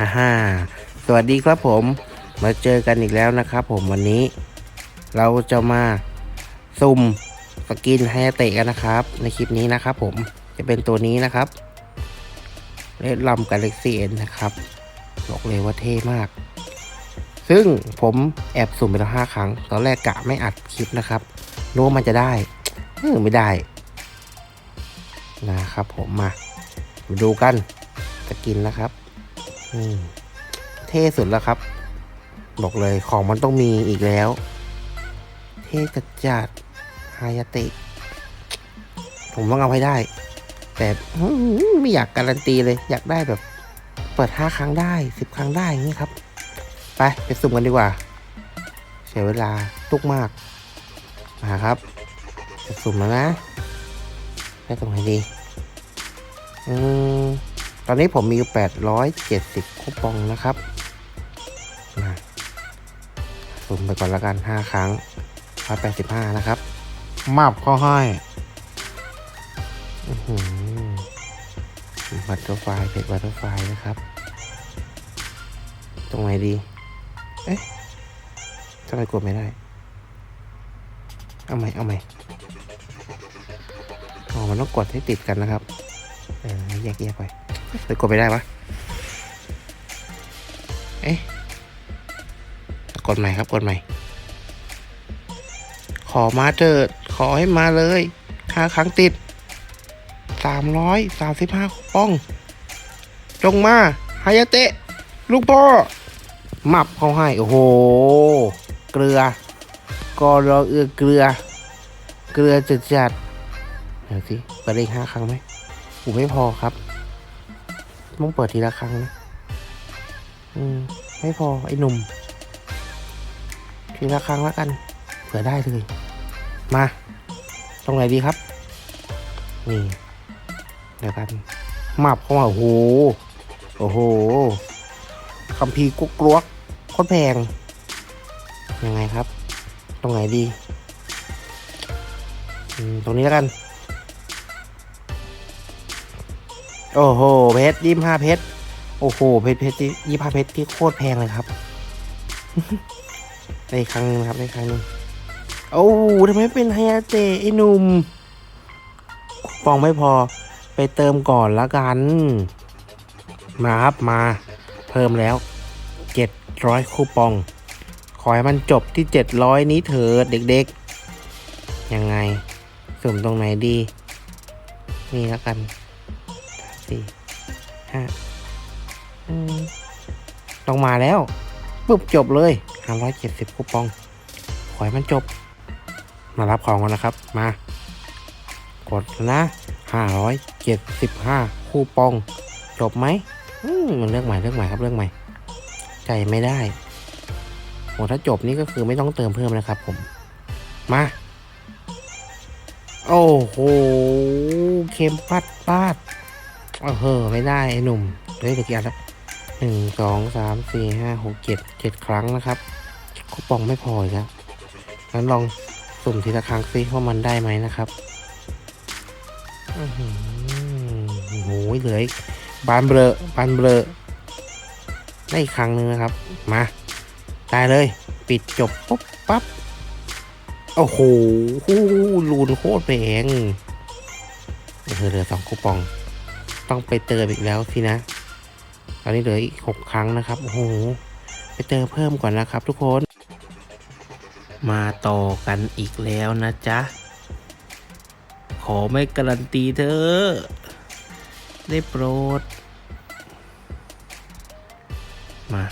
อ่าฮ่าสวัสดีครับผมมาเจอกันอีกแล้วนะครับผมวันนี้ เราจะมาสุ่มสกินไฮเตะกันนะครับ ในคลิปนี้นะครับผมจะเป็นตัวนี้นะครับเลดลัมกาแล็กซี่เอ็นนะครับบอกเลยว่าเท่มาก ซึ่งผมแอบสุ่มไปแล้วห้าครั้ง ตอนแรกกะไม่อัดคลิปนะครับรู้ว่ามันจะได้ไม่ได้ นะครับผมมามาดูกันสกินนะครับอืมเท่สุดแล้วครับ บอกเลยของมันต้องมีอีกแล้ว เท่จัดจัดฮายาเตะผมต้องเอาให้ได้ แต่ไม่อยากการันตีเลย อยากได้แบบ เปิดห้าครั้งได้สิบครั้งได้อย่างนี้ครับ ไปไปสุ่มกันดีกว่า เสียเวลาตุกมากมาครับจะสุ่มแล้วนะได้ตรงไหนดี อืมตอนนี้ผมมีอยู่870 คูปองนะครับมาสุ่มไปก่อนละกัน 5 ครั้ง185 นะครับ มาบข้อให้อื้อหือบัตเตอร์ไฟเพจบัตเตอร์ไฟนะครับ ตรงไหนดี เอ๊ะทำไมกดไม่ได้ เอาใหม่ เอาใหม่ อ๋อ มันต้องกดให้ติดกันนะครับเออแยกแยกไปไปกดไปได้ปะเอ๊ะกดใหม่ครับกดใหม่ ขอมาเถิดขอให้มาเลยห้าครั้งติดสามร้อยสามสิบห้าป้อง จงมาฮายาเตะ ลูกพ่อมับเขาให้ โอ้โห เกลือ ก็รอเอือเกลือ เกลือจัดจัดเดี๋ยวสิเปิดได้อีกห้าครั้งไหม อูไม่พอครับต้องเปิดทีละครั้งนะอืมไม่พอไอ้หนุ่ม ทีละครั้งแล้วกัน เผื่อได้เลย มา ตรงไหนดีครับ นี่ เดี๋ยวกันมับเข้ามาโอ้โห โอ้โหคัมภีกุ๊กกลวกโคตรแพง ยังไงครับ ตรงไหนดีอืมตรงนี้แล้วกัน โอ้โห เพชรยี่ห้าเพชร โอ้โห เพชรเพชรยี่ห้าเพชรที่โคตรแพงเลยครับได้อีกครั้งหนึงครับได้อีกครั้งหนึงโอ้ทำไมเป็นไฮยาเตไอ้หนุ่มคูปองไม่พอ ไปเติมก่อนละกัน มาครับมา เพิ่มแล้วเจ็ดร้อยคูปอง ขอให้มันจบที่เจ็ดร้อยนี้เถิดเด็กๆ ยังไงสุ่มตรงไหนดี นี่ล้วกัน สี่ห้าต้องมาแล้วปุ๊บจบเลยห้าร้อยเจ็ดสิบคูปอง ขอให้มันจบ มารับของกันนะครับ มา กดนะห้าร้อยเจ็ดสิบห้าคูปอง จบไหมอืมมันเรื่องใหม่เรื่องใหม่ครับเรื่องใหม่ ใจไม่ได้โหถ้าจบนี่ก็คือไม่ต้องเติมเพิ่มนะครับผม มา โอ้โห เค็มปัดปาดเออเฮ้อไม่ได้ไอ้หนุ่มเฮ้ยเดี๋ยวกี่อันละหนึ่งสองสามสี่ห้าหกเจ็ดเจ็ดครั้งนะครับคูปองไม่พออีกแล้วงั้นลองสุ่มทีละครั้งซิว่ามันได้ไหมนะครับโอ้โหเหลืออีกบานเบลอบานเบลอได้อีกครั้งหนึ่งนะครับ มาได้เลย ปิดจบปุ๊บปั๊บโอ้โหลูนโคตรแพงเออเหลือสองคูปอง ต้องไปเติมอีกแล้วสินะ ตอนนี้เหลืออีกหกครั้งนะครับ โอ้โห ไปเติมเพิ่มก่อนนะครับ ทุกคน มาต่อกันอีกแล้วนะจ๊ะ ขอไม่การันตีเธอ ได้โปรด มา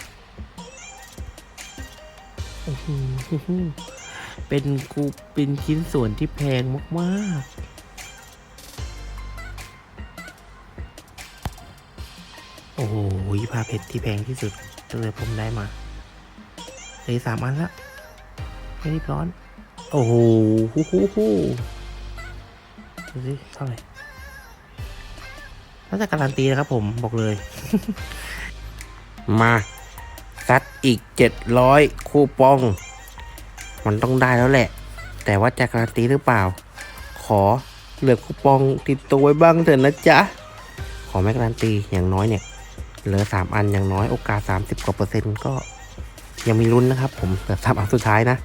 เป็นกูเป็นชิ้นส่วนที่แพงมาก ๆ อ้โหผ้าเพชรที่แพงที่สุดตั้งแต่ผมได้มาเลยสามอันละไม่รีบร้อน โอ้โหฮู้ฮู้ฮู้ดูสิเท่าไหร่น่าจะการันตีนะครับผมบอกเลย มาซัดอีกเจ็ดร้อยคูปอง มันต้องได้แล้วแหละ แต่ว่าจะการันตีหรือเปล่า ขอเหลือคูปองติดตัวไว้บ้างเถอะนะจ๊ะ ขอแม่การันตีอย่างน้อยเนี่ย เหลือสามอันอย่างน้อยโอกาส 30 กว่าเปอร์เซ็นต์ก็ยังมีลุ้นนะครับ ผมเหลือสามอันสุดท้ายนะ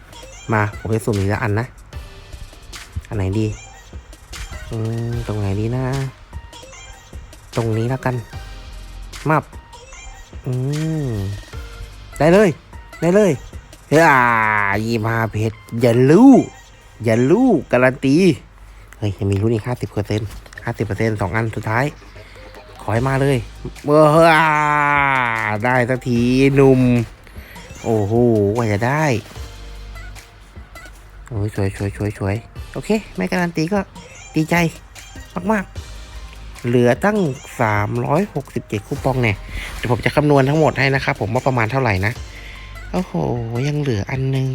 มาผมจะสุ่มอีกละอันนะ อันไหนดี อืมตรงไหนดีนะ ตรงนี้แล้วกันมับอืมได้เลย ได้เลยอ่ายี่มาเพชรอย่ารู้อย่ารู้การันตี เฮ้ยยังมีรุ่นอีกห้าสิบเปอร์เซ็นต์ห้าสิบเปอร์เซ็นต์สองอันสุดท้าย อให้มาเลยเบอร์ได้สักทีหนุ่ม โอ้โหกว่าจะได้โอ้ยสวยสวยสวยสวยโอเค ไม่การันตีก็ดีใจมาก ๆ เหลือตั้ง 367 คูปองเนี่ยเดี๋ยวผมจะคำนวณทั้งหมดให้นะครับผมว่าประมาณเท่าไหร่นะ โอ้โห ยังเหลืออันหนึง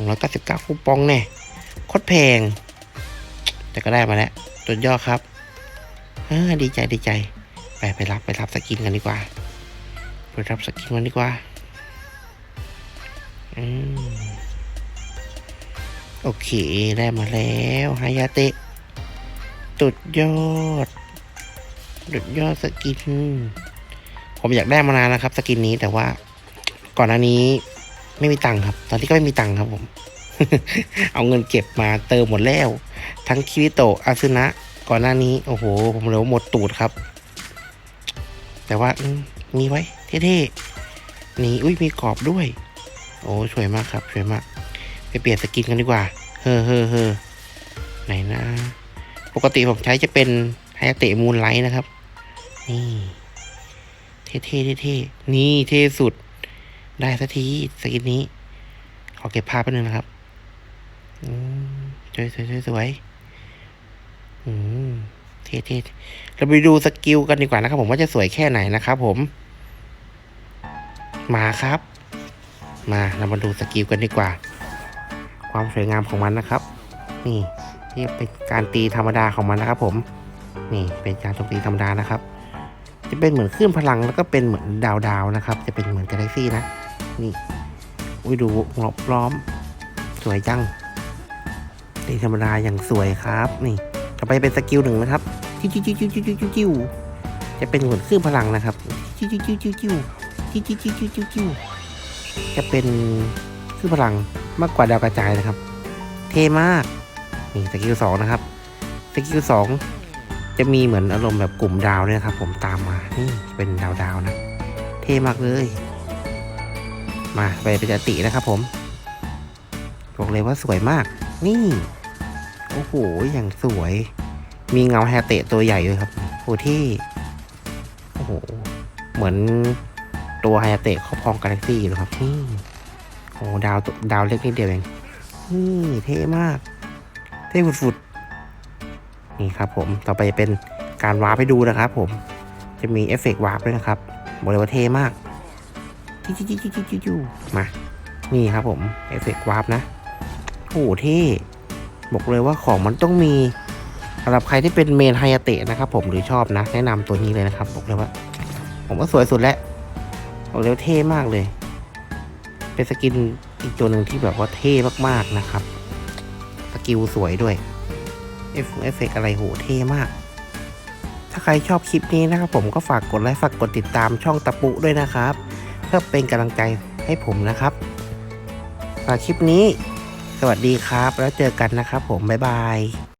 299 คูปองเนี่ยโคตรแพง แต่ก็ได้มาแล้วสุดยอดครับ ออดีใจดีใจ ไปไปรับไปรับสกินกันดีกว่า ไปรับสกินกันดีกว่า อืม โอเค ได้มาแล้วฮายาเตะสุดยอดสุดยอดสกิน ผมอยากได้มานานนะครับ สกินนี้แต่ว่า ก่อนหน้านี้ไม่มีตังค์ครับ ตอนนี้ก็ไม่มีตังค์ครับผม เอาเงินเก็บมาเติมหมดแล้ว ทั้งคิริโตะอาซึนะ ก่อนหน้านี้ โอ้โห ผมเหลวหมดตูดครับ แต่ว่ามีไว้เท่ๆนี่อุ้ยมีกรอบด้วย โอ้สวยมากครับสวยมาก ไปเปลี่ยนสกินกันดีกว่า เฮ้อเฮ้อเฮ้อไหนนะ ปกติผมใช้จะเป็นไฮเตะมูนไลท์นะครับ นี่เท่เท่เท่เท่ๆนี่เท่สุด ได้สักทีสกินนี้ ขอเก็บภาพไปหนึ่งนะครับ อืมสวยสวยสวยสวย อืมเท่เท่เราไปดูสกิลกันดีกว่านะครับ ผมว่าจะสวยแค่ไหนนะครับผม มาครับ มาเรามาดูสกิลกันดีกว่า ความสวยงามของมันนะครับ นี่นี่เป็นการตีธรรมดาของมันนะครับ ผม นี่เป็นการโจมตีธรรมดานะครับ จะเป็นเหมือนคลื่นพลังแล้วก็เป็นเหมือนดาวดาวๆนะครับ จะเป็นเหมือนกาแล็กซี่นะ นี่อุ้ยดูงบล้อม สวยจังตีธรรมดาอย่างสวยครับ นี่ ต่อไปเป็นสกิลหนึ่งนะครับ จิ้วจิ้วจิ้วจิ้วจิ้วจิ้วจะเป็นเหมือนคลื่นพลังนะครับ จิ้วจิ้วจิ้วจิ้วจิ้วจิ้วจิ้วจิ้วจิ้วจิ้วจะเป็นคลื่นพลังมากกว่าดาวกระจายนะครับ เท่มากนี่สกิลสองนะครับ สกิลสองจะมีเหมือนอารมณ์แบบกลุ่มดาวเนี่ยนะครับ ผมตามมา นี่เป็นดาวดาวนะ เท่มากเลย มาไปเป็นจตินะครับผม บอกเลยว่าสวยมาก นี่ โอ้โห อย่างสวย มีเงาแฮเตะตัวใหญ่ด้วยครับโอ้ที่ โอ้โห เหมือนตัวไฮเตะครอบครองกาแล็กซี่เลยครับนี่โอ้ดาวตัวดาวเล็กนิดเดียวเองนี่เท่มาก เท่ฝุดๆนี่ครับ ผมต่อไปเป็นการวาร์ปให้ดูนะครับ ผมจะมีเอฟเฟกต์วาร์ปด้วยนะครับบอกเลยว่าเท่มากจิ้วจิ้วจิ้วจิ้วจิ้วจิ้วมา นี่ครับผมเอฟเฟกต์วาร์ปนะโอ้โหเท่ บอกเลยว่าของมันต้องมีสำหรับใครที่เป็นเมนไฮยาเตะนะครับผมหรือชอบนะ แนะนำตัวนี้เลยนะครับบอกเลยว่า ผมว่าสวยสุดแล้วบอกเลยว่าเท่มากเลย เป็นสกินอีกตัวหนึ่งที่แบบว่าเท่มากๆนะครับ สกิลสวยด้วยเอฟเอฟเฟกอะไรโหเท่มาก ถ้าใครชอบคลิปนี้นะครับผมก็ฝากกดไลค์ฝากกดติดตามช่องตะปุด้วยนะครับ เพื่อเป็นกำลังใจให้ผมนะครับฝากคลิปนี้ สวัสดีครับ แล้วเจอกันนะครับผม บ๊ายบาย